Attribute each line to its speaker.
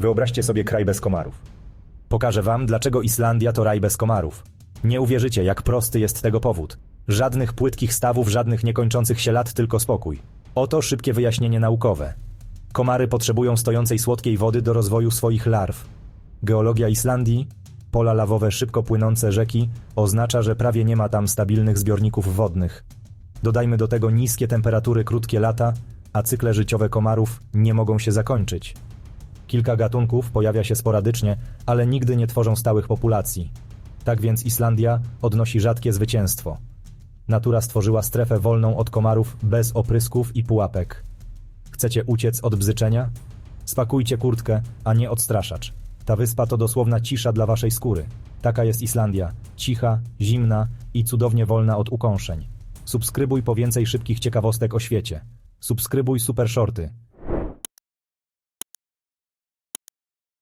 Speaker 1: Wyobraźcie sobie kraj bez komarów. Pokażę wam, dlaczego Islandia to raj bez komarów. Nie uwierzycie, jak prosty jest tego powód. Żadnych płytkich stawów, żadnych niekończących się lat, tylko spokój. Oto szybkie wyjaśnienie naukowe. Komary potrzebują stojącej słodkiej wody do rozwoju swoich larw. Geologia Islandii, pola lawowe szybko płynące rzeki, oznacza, że prawie nie ma tam stabilnych zbiorników wodnych. Dodajmy do tego niskie temperatury, krótkie lata, a cykle życiowe komarów nie mogą się zakończyć. Kilka gatunków pojawia się sporadycznie, ale nigdy nie tworzą stałych populacji. Tak więc Islandia odnosi rzadkie zwycięstwo. Natura stworzyła strefę wolną od komarów bez oprysków i pułapek. Chcecie uciec od bzyczenia? Spakujcie kurtkę, a nie odstraszacz. Ta wyspa to dosłowna cisza dla waszej skóry. Taka jest Islandia. Cicha, zimna i cudownie wolna od ukąszeń. Subskrybuj po więcej szybkich ciekawostek o świecie. Subskrybuj Super Shorty.